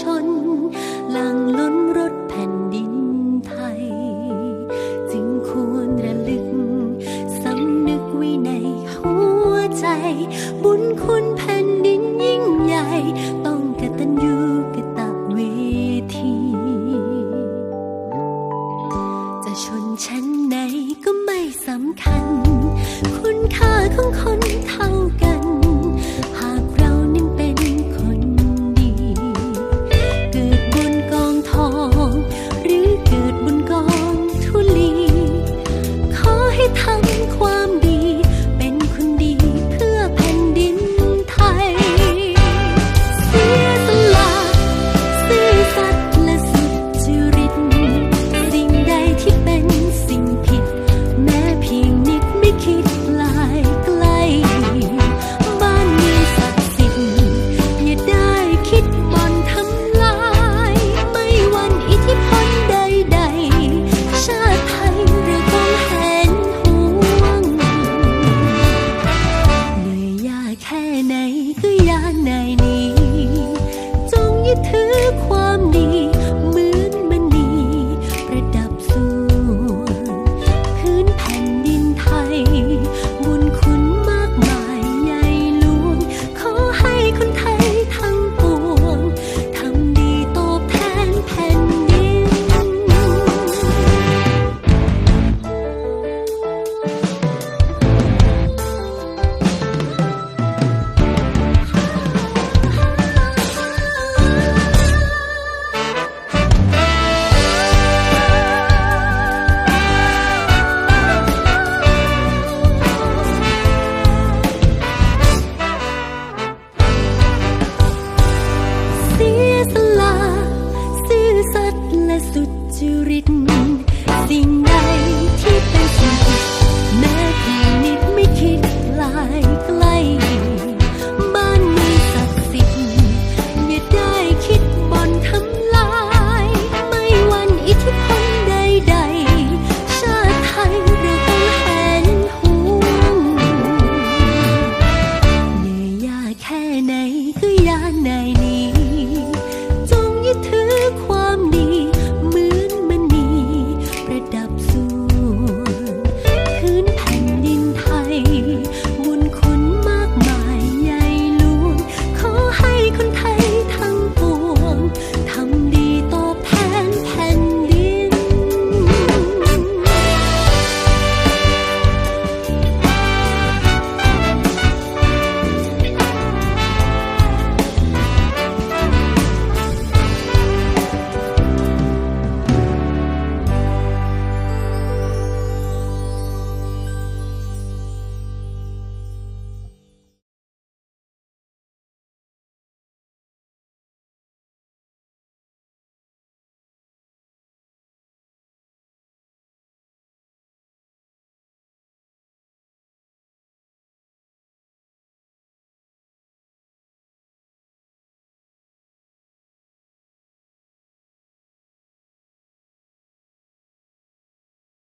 ชน หลังล้นรถแผ่นดินไทย จึงควรระลึก สำนึกไว้ในหัวใจ บุญคุณแผ่นดินยิ่งใหญ่ ต้องกตัญญูกตเวที จะชนชั้นไหนก็ไม่สำคัญ